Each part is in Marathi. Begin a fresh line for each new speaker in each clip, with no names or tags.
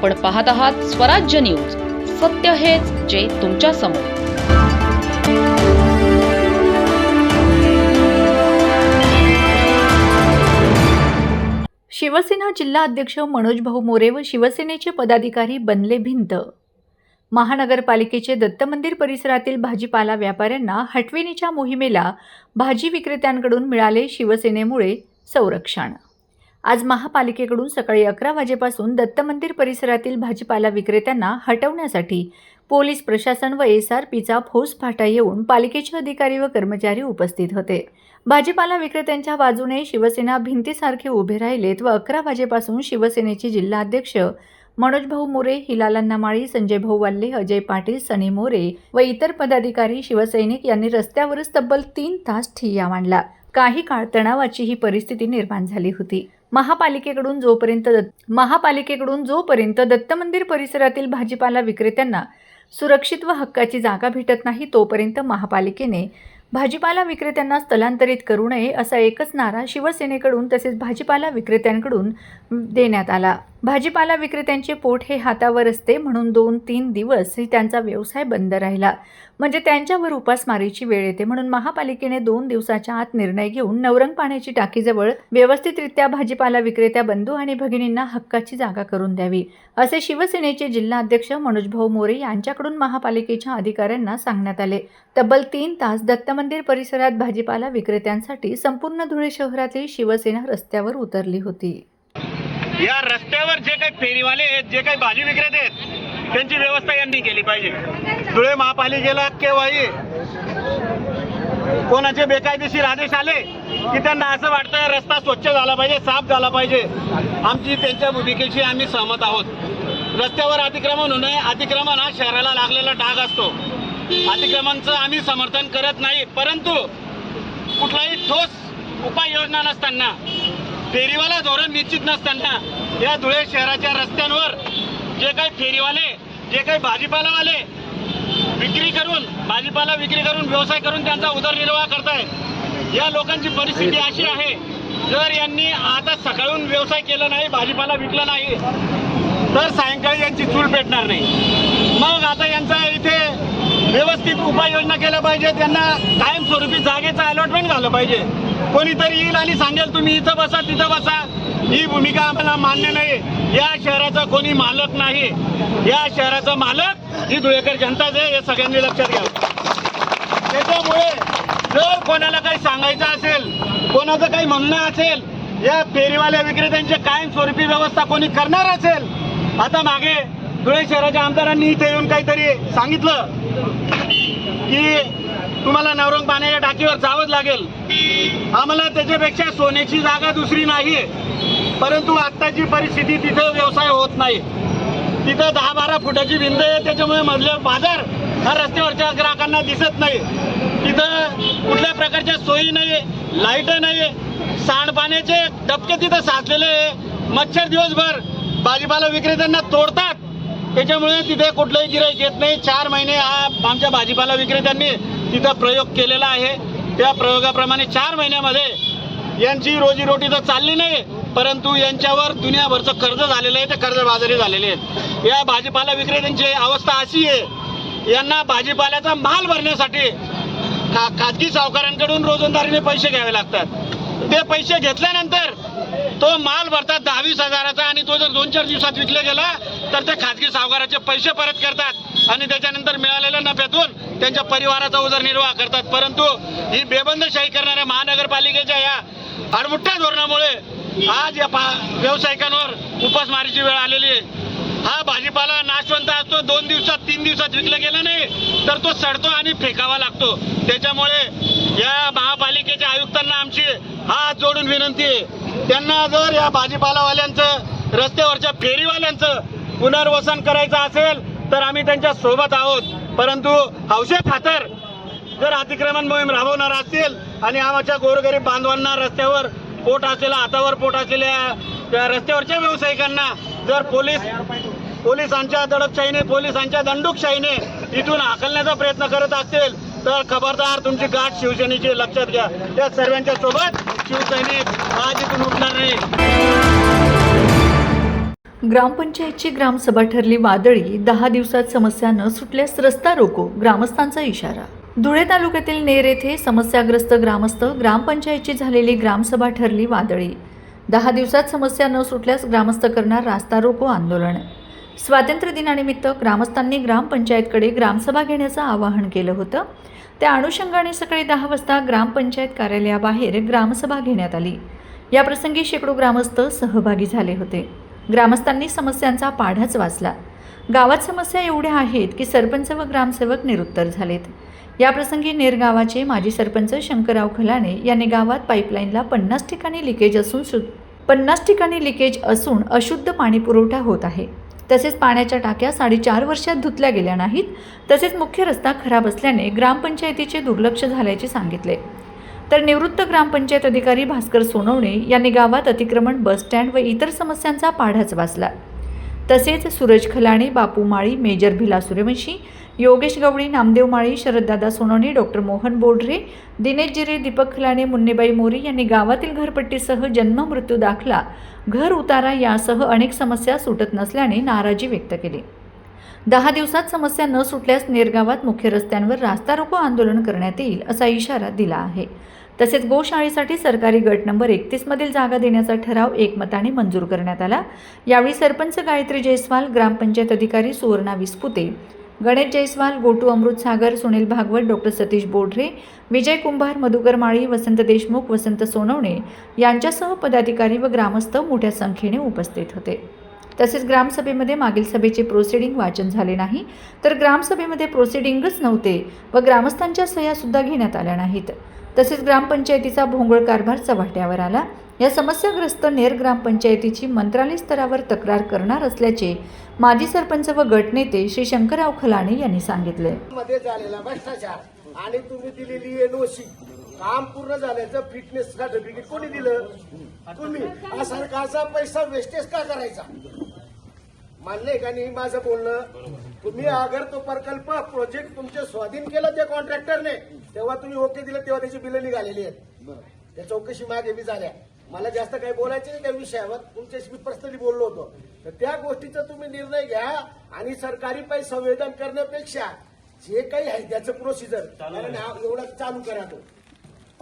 आपण पाहत आहात स्वराज्य न्यूज. सत्य हेच जे तुमच्यासमोर.
शिवसेना जिल्हा अध्यक्ष मनोज भाऊ मोरे व शिवसेनेचे पदाधिकारी बनले भिंत. महानगरपालिकेचे दत्त मंदिर परिसरातील भाजीपाला व्यापाऱ्यांना हटविणीच्या मोहिमेला भाजी विक्रेत्यांकडून मिळाले शिवसेनेमुळे संरक्षण. आज महापालिकेकडून सकाळी अकरा वाजेपासून दत्त मंदिर परिसरातील भाजीपाला विक्रेत्यांना हटवण्यासाठी पोलीस प्रशासन व एस आर पीचा फौजफाटा येऊन पालिकेचे अधिकारी व कर्मचारी उपस्थित होते. भाजीपाला विक्रेत्यांच्या बाजूने शिवसेना भिंतीसारखे उभे राहिलेत व अकरा वाजेपासून शिवसेनेचे जिल्हाध्यक्ष मनोज भाऊ मोरे हिलालांना माळी संजय भाऊ वाल्ले अजय पाटील सनी मोरे व इतर पदाधिकारी शिवसैनिक यांनी रस्त्यावरच तब्बल तीन तास ठिय्या मांडला. काही काळ तणावाची ही परिस्थिती निर्माण झाली होती. महापालिकेकडून जोपर्यंत दत्त- महापालिकेकडून जोपर्यंत दत्त मंदिर परिसरातील भाजीपाला विक्रेत्यांना सुरक्षित व हक्काची जागा भेटत नाही तोपर्यंत महापालिकेने भाजीपाला विक्रेत्यांना स्थलांतरित करू नये असा एकच नारा शिवसेनेकडून तसेच भाजीपाला विक्रेत्यांकडून देण्यात आला. भाजीपाला विक्रेत्यांचे पोट हे हातावर असते म्हणून दोन तीन दिवस ही त्यांचा व्यवसाय बंद राहिला. म्हणजे त्यांच्यावर उपासमारीची वेळ येते म्हणून महापालिकेने दोन दिवसाच्या आत निर्णय घेऊन नवरंग पाण्याची टाकीजवळ व्यवस्थितरित्या भाजीपाला विक्रेत्या बंधू आणि भगिनींना हक्काची जागा करून द्यावी असे शिवसेनेचे जिल्हाध्यक्ष मनोजभाऊ मोरे यांच्याकडून महापालिकेच्या अधिकाऱ्यांना सांगण्यात आले. तब्बल तीन तास दत्तमंदिर परिसरात भाजीपाला विक्रेत्यांसाठी संपूर्ण धुळे शहरातील शिवसेना रस्त्यावर उतरली होती.
या रस्त्यावर जे काही फेरीवाले आहेत जे काही भाजी विक्रेते आहेत त्यांची व्यवस्था यांनी केली पाहिजे. धुळे महापालिकेला केव्हाही कोणाचे बेकायदेशीर आदेश आले की त्यांना असं वाटतं रस्ता स्वच्छ झाला पाहिजे साफ झाला पाहिजे. आमची त्यांच्या भूमिकेशी आम्ही सहमत आहोत. रस्त्यावर अतिक्रमण होऊ नये. अतिक्रमण हा शहराला लागलेला डाग असतो. अतिक्रमणचं आम्ही समर्थन करत नाही परंतु कुठलाही ठोस उपाययोजना नसताना फेरीवाला धोरण निश्चित नसताना या धुळे शहराच्या रस्त्यांवर जे काही फेरीवाले जे काही भाजीपालावाले विक्री करून भाजीपाला विक्री करून व्यवसाय करून त्यांचा उदरनिर्वाह करतायत या लोकांची परिस्थिती अशी आहे जर यांनी आता सकाळून व्यवसाय केला नाही भाजीपाला विकला नाही तर सायंकाळी यांची चूल पेटणार नाही. मग आता यांचा इथे व्यवस्थित उपाययोजना केल्या पाहिजे त्यांना कायमस्वरूपी जागेचं अलॉटमेंट झालं पाहिजे. कोणीतरी येईल आणि सांगेल तुम्ही इथं बसा तिथं बसा. ही भूमिका आम्हाला मान्य नाही. या शहराचा कोणी मालक नाही. या शहराचा मालक ही धुळेकर जनताच आहे हे सगळ्यांनी लक्षात घ्यावं. त्याच्यामुळे जर कोणाला काही सांगायचं असेल कोणाचं काही म्हणणं असेल या फेरीवाल्या विक्रेत्यांची कायमस्वरूपी व्यवस्था कोणी करणार असेल? आता मागे धुळे शहराच्या आमदारांनी इथे येऊन काहीतरी सांगितलं की तुम्हाला नवरंग पाण्याच्या टाकीवर जावंच लागेल. आम्हाला त्याच्यापेक्षा सोन्याची जागा दुसरी नाही परंतु आत्ताची परिस्थिती तिथं व्यवसाय होत नाही. तिथं दहा बारा फुटाची भिंत आहे त्याच्यामुळे मधले बाजार हा रस्त्यावरच्या ग्राहकांना दिसत नाही. तिथं कुठल्या प्रकारच्या सोयी नाही लाइट नाही सांडपाण्याचे डबके तिथं साचलेले आहे. मच्छर दिवसभर भाजीपाला विक्रेत्यांना तोडतात. त्याच्यामुळे तिथे कुठलंही गिराईक येत नाही. चार महिने हा आमच्या भाजीपाला विक्रेत्यांनी तिथं प्रयोग केलेला आहे. त्या प्रयोगाप्रमाणे चार महिन्यामध्ये यांची रोजीरोटी तर चालली नाही परंतु यांच्यावर दुनियाभरचं कर्ज झालेलं आहे ते कर्जबाजारी झालेले आहेत. या भाजीपाला विक्रेत्यांची अवस्था अशी आहे यांना भाजीपाल्याचा माल भरण्यासाठी खा खाजगी सावकारांकडून रोजंदारीने पैसे घ्यावे लागतात. ते पैसे घेतल्यानंतर तो माल भरतात दहावीस हजाराचा आणि तो जर दोन चार दिवसात विकला गेला तर ते खाजगी सावकाराचे पैसे परत करतात आणि त्याच्यानंतर मिळालेल्या नफ्यातून त्यांच्या परिवाराचा उदरनिर्वाह करतात. परंतु ही बेबंदशाही करणाऱ्या महानगरपालिकेच्या या अडमुठ्या धोरणामुळे आज या पा व्यावसायिकांवर उपासमारीची वेळ आलेली आहे. हा भाजीपाला नाशवंत असतो दोन दिवसात तीन दिवसात विकला गेला नाही तर तो सडतो आणि फेकावा लागतो. त्याच्यामुळे या महापालिकेच्या आयुक्तांना आमची हात जोडून विनंती आहे. त्यांना जर या भाजीपालावाल्यांचं रस्त्यावरच्या फेरीवाल्यांचं पुनर्वसन करायचं असेल तर आम्ही त्यांच्यासोबत आहोत. परंतु हौशे फातर जर अतिक्रमण मोहीम राबवणार असतील आणि आमच्या गोरगरीब बांधवांना रस्त्यावर पोट असलेल्या हातावर पोट असलेल्या त्या रस्त्यावरच्या व्यावसायिकांना जर पोलीस पोलिसांच्या दडपशाहीने पोलिसांच्या दंडुकशाहीने इथून हाकलण्याचा प्रयत्न करत असतील तर खबरदार तुमची गाठ शिवसेनेची लक्षात घ्या. त्या सर्वांच्या सोबत शिवसैनिक आज इथून उठणार नाही.
ग्रामपंचायतची ग्रामसभा ठरली वादळी दहा दिवसात समस्या न सुटल्यास रस्ता रोको ग्रामस्थांचा इशारा. धुळे तालुक्यातील नेर येथे समस्याग्रस्त ग्रामस्थ ग्रामपंचायतची झालेली ग्रामसभा ठरली वादळी. दहा दिवसात समस्या न सुटल्यास ग्रामस्थ करणार रास्ता रोको आंदोलन. स्वातंत्र्य दिनानिमित्त ग्रामस्थांनी ग्रामपंचायतकडे ग्रामसभा घेण्याचं आवाहन केलं होतं. त्या अनुषंगाने सकाळी दहा वाजता ग्रामपंचायत कार्यालयाबाहेर ग्रामसभा घेण्यात आली. याप्रसंगी शेकडो ग्रामस्थ सहभागी झाले होते. ग्रामस्थांनी समस्यांचा पाढाच वाचला. गावात समस्या एवढ्या आहेत की सरपंच व ग्रामसेवक निरुत्तर झालेत. याप्रसंगी नेर गावाचे माजी सरपंच शंकरराव खलाणे यांनी गावात पाईपलाईनला पन्नास ठिकाणी लिकेज असून सु पन्नास ठिकाणी लिकेज असून अशुद्ध पाणी पुरवठा होत आहे. तसेच पाण्याच्या टाक्या साडेचार वर्षात धुतल्या गेल्या नाहीत. तसेच मुख्य रस्ता खराब असल्याने ग्रामपंचायतीचे दुर्लक्ष झाल्याचे सांगितले. तर निवृत्त ग्रामपंचायत अधिकारी भास्कर सोनवणे यांनी गावात अतिक्रमण बसस्टँड व इतर समस्यांचा पाढाच वाचला. तसेच सूरज खलाणे बापू माळी मेजर भिला सूर्यवंशी योगेश गवळी नामदेव माळी शरददादा सोनवणे डॉक्टर मोहन बोडरे दिनेश जिरे दीपक खलाणे मुन्नेबाई मोरी यांनी गावातील घरपट्टीसह जन्म मृत्यू दाखला घर उतारा यासह अनेक समस्या सुटत नसल्याने नाराजी व्यक्त केली. दहा दिवसात समस्या न सुटल्यास नेरगावात मुख्य रस्त्यांवर रास्ता रोको आंदोलन करण्यात येईल असा इशारा दिला आहे. तसेच गोशाळेसाठी सरकारी गट नंबर एकतीसमधील जागा देण्याचा ठराव एकमताने मंजूर करण्यात आला. यावेळी सरपंच गायत्री जयस्वाल ग्रामपंचायत अधिकारी सुवर्णा विस्पुते गणेश जयस्वाल गोटू अमृतसागर सुनील भागवत डॉक्टर सतीश बोढरे विजय कुंभार मधुकर माळी वसंत देशमुख वसंत सोनवणे यांच्यासह पदाधिकारी व ग्रामस्थ मोठ्या संख्येने उपस्थित होते. तसेच ग्रामसभेमध्ये मागील सभेचे प्रोसिडिंग वाचन झाले नाही तर ग्रामसभेमध्ये प्रोसिडिंगच नव्हते व ग्रामस्थांच्या सह्यासुद्धा घेण्यात आल्या नाहीत. तसेच ग्रामपंचायतीचा भोंगळ कारभार चव्हाट्यावर आला. या समस्याग्रस्त नेर ग्रामपंचायतीची मंत्रालय स्तरावर तक्रार करणार असल्याचे माजी सरपंच व गटनेते श्री शंकरराव खलाणे यांनी सांगितले.
मध्ये झालेला भ्रष्टाचार आणि तुम्ही दिलेली एनओसी काम पूर्ण झाल्याचं फिटनेस सर्टिफिकेट कोणी दिलं? तुम्ही. हा सरकारचा पैसा वेस्टेज का करायचा? मानले आहे का नाही माझं बोलणं? तुम्ही अगर तो प्रकल्प प्रोजेक्ट तुमचे स्वाधीन केलं त्या कॉन्ट्रॅक्टरने तेव्हा तुम्ही ओके दिलं तेव्हा त्याची बिलं निघालेली आहेत. त्या चौकशी मागे बी झाल्या. मला जास्त काही बोलायचं नाही त्या विषयावर. तुमच्याशी मी पर्सनली बोललो होतो. तर त्या गोष्टीचा तुम्ही निर्णय घ्या आणि सरकारी पैसे संवेदन करण्यापेक्षा जे काही आहे त्याचं प्रोसिजर एवढं चालू करा तो.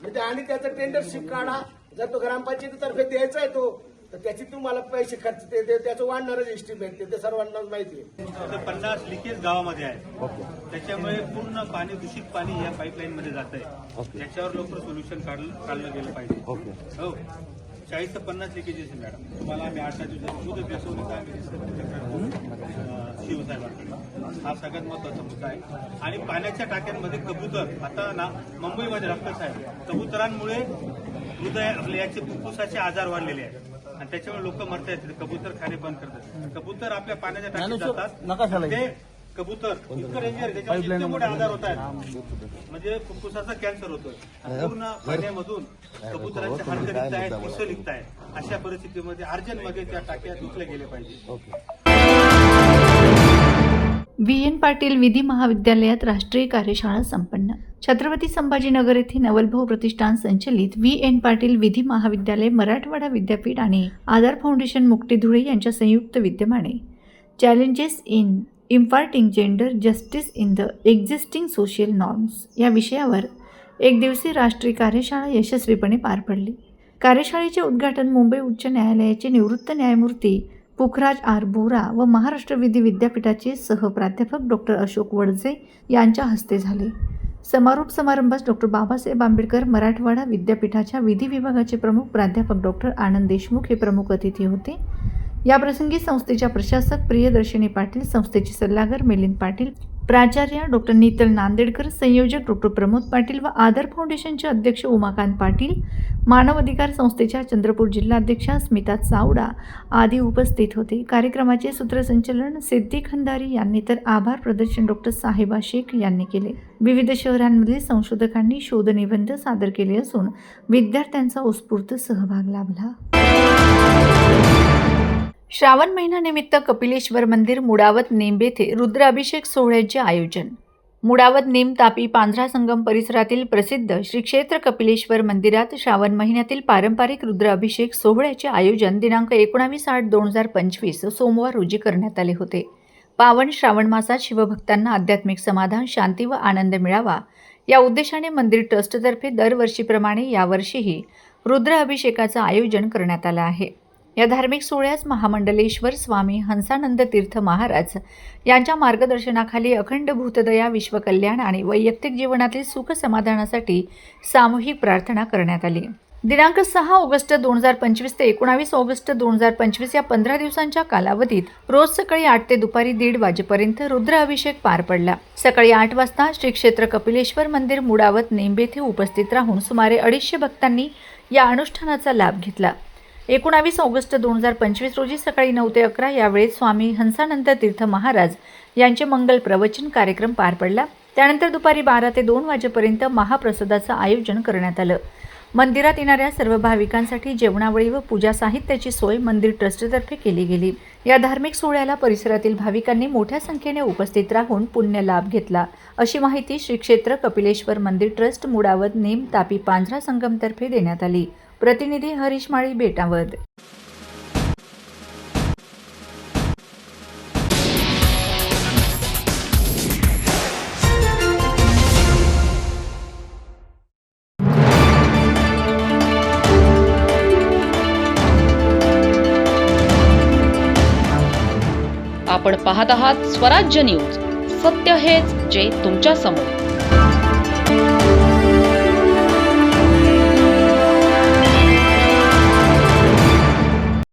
म्हणजे आणि त्याचं टेंडरशिप काढा. जर तो ग्रामपंचायतीतर्फे द्यायचा आहे तो तर त्याची तुम्हाला पैसे खर्च ते ते- त्याचं वाढणारच एस्टिमेट ते ते सर्वांनाच माहिती आहे.
पन्नास लिकेज गावामध्ये आहे. त्याच्यामुळे पूर्ण पाणी दूषित पाणी या पाईपलाईन मध्ये जात आहे. त्याच्यावर लवकर सोल्युशन काढलं काढलं गेलं पाहिजे. हो. चाळीस ते पन्नास लिकेजेस आहे मॅडम तुम्हाला आम्ही आठ दिवसात दूध आम्ही अं, शिवसाहेबांकडे हा सगळ्यात महत्त्वाचा मुद्दा आहे. आणि पाण्याच्या टाक्यांमध्ये कबूतर. आता ना मुंबईमध्ये रक्त आहे कबुतरांमुळे हृदय आपले याचे फुफ्फुसाचे आजार वाढलेले आहेत. आणि त्याच्यामुळे लोक मरत आहेत कबूतर खाणे बंद करतात. कबूतर आपल्या पाण्याच्या टाकीत जातात. ते कबूतर इतकं डेंजर त्याच्यामुळे इतके मोठे आजार होत आहेत म्हणजे फुफ्फुसाचा कॅन्सर होतोय. पूर्ण पाण्यामधून कबुतरांचे हाडकं निघत आहेत पिसं आहेत अशा परिस्थितीमध्ये अर्जंटमध्ये त्या टाक्या धुतल्या गेल्या पाहिजे.
व्ही एन पाटील विधी महाविद्यालयात राष्ट्रीय कार्यशाळा संपन्न. छत्रपती संभाजीनगर येथे नवलभाऊ प्रतिष्ठान संचलित व्ही एन पाटील विधी महाविद्यालय मराठवाडा विद्यापीठ आणि आधार फाउंडेशन मुक्ती धुळे यांच्या संयुक्त विद्यमाने. Challenges in imparting gender justice in the existing social norms या विषयावर एक दिवसीय राष्ट्रीय कार्यशाळा यशस्वीपणे पार पडली. कार्यशाळेचे उद्घाटन मुंबई उच्च न्यायालयाचे निवृत्त न्यायमूर्ती पुखराज आर. बोरा व महाराष्ट्र विधी विद्यापीठाचे सहप्राध्यापक डॉक्टर अशोक वडजे यांच्या हस्ते झाले. समारोप समारंभास डॉक्टर बाबासाहेब आंबेडकर मराठवाडा विद्यापीठाच्या विधी विभागाचे प्रमुख प्राध्यापक डॉक्टर आनंद देशमुख हे प्रमुख अतिथी होते. याप्रसंगी संस्थेच्या प्रशासक प्रियदर्शिनी पाटील संस्थेचे सल्लागार मिलिंद पाटील प्राचार्य डॉक्टर नीतल नांदेडकर संयोजक डॉक्टर प्रमोद पाटील व आदर फाउंडेशनचे अध्यक्ष उमाकांत पाटील मानव अधिकार संस्थेच्या चंद्रपूर जिल्हाध्यक्षा स्मिता चावडा आदी उपस्थित होते. कार्यक्रमाचे सूत्रसंचलन सिद्धी खंदारी यांनी तर आभार प्रदर्शन डॉक्टर साहेबा शेख यांनी केले. विविध शहरांमधील संशोधकांनी शोधनिबंध सादर केले असून विद्यार्थ्यांचा उत्स्फूर्त सहभाग लाभला. श्रावण महिन्यानिमित्त कपिलेश्वर मंदिर मुडावत नेंब येथे रुद्राभिषेक सोहळ्याचे आयोजन. मुडावत नेम तापी पांझरा संगम परिसरातील प्रसिद्ध श्री क्षेत्र कपिलेश्वर मंदिरात श्रावण महिन्यातील पारंपरिक रुद्राभिषेक सोहळ्याचे आयोजन दिनांक एकोणावीस आठ दोन हजार पंचवीस सोमवार रोजी करण्यात आले होते. पावन श्रावण मासात शिवभक्तांना आध्यात्मिक समाधान शांती व आनंद मिळावा. या उद्देशाने मंदिर ट्रस्टतर्फे दरवर्षीप्रमाणे यावर्षीही रुद्र अभिषेकाचं आयोजन करण्यात आलं आहे. या धार्मिक सोहळ्यास महामंडलेश्वर स्वामी हंसानंद तीर्थ महाराज यांच्या मार्गदर्शनाखाली अखंड भूतदया विश्वकल्याण आणि वैयक्तिक जीवनातील सुख समाधानासाठी सामूहिक प्रार्थना करण्यात आली. दिनांक सहा ऑगस्ट दोन हजार पंचवीस ते एकोणावीस ऑगस्ट दोन हजार पंचवीस या पंधरा दिवसांच्या कालावधीत रोज सकाळी आठ ते दुपारी दीड वाजेपर्यंत रुद्र अभिषेक पार पडला. सकाळी आठ वाजता श्री क्षेत्र कपिलेश्वर मंदिर मुडावत नेंबे येथे उपस्थित राहून सुमारे अडीचशे भक्तांनी या अनुष्ठानाचा लाभ घेतला. एकोणावीस ऑगस्ट दोन हजार पंचवीस रोजी सकाळी नऊ ते अकरा यावेळेस स्वामी हंसानंद तीर्थ महाराज यांचे मंगल प्रवचन कार्यक्रम पार पडला. त्यानंतर दुपारी बारा ते दोन वाजेपर्यंत महाप्रसादाचं आयोजन करण्यात आलं. मंदिरात येणाऱ्या सर्व भाविकांसाठी जेवणावळी व पूजा साहित्याची सोय मंदिर ट्रस्टतर्फे केली गेली. या धार्मिक सोहळ्याला परिसरातील भाविकांनी मोठ्या संख्येने उपस्थित राहून पुण्य लाभ घेतला. अशी माहिती श्री क्षेत्र कपिलेश्वर मंदिर ट्रस्ट मुडावत नेम तापी पांझरा संगमतर्फे देण्यात आली. प्रतिनिधी हरीश माळी बेटावद
आपण पाहत आहात स्वराज्य न्यूज. सत्य हेच जे तुमच्यासमोर.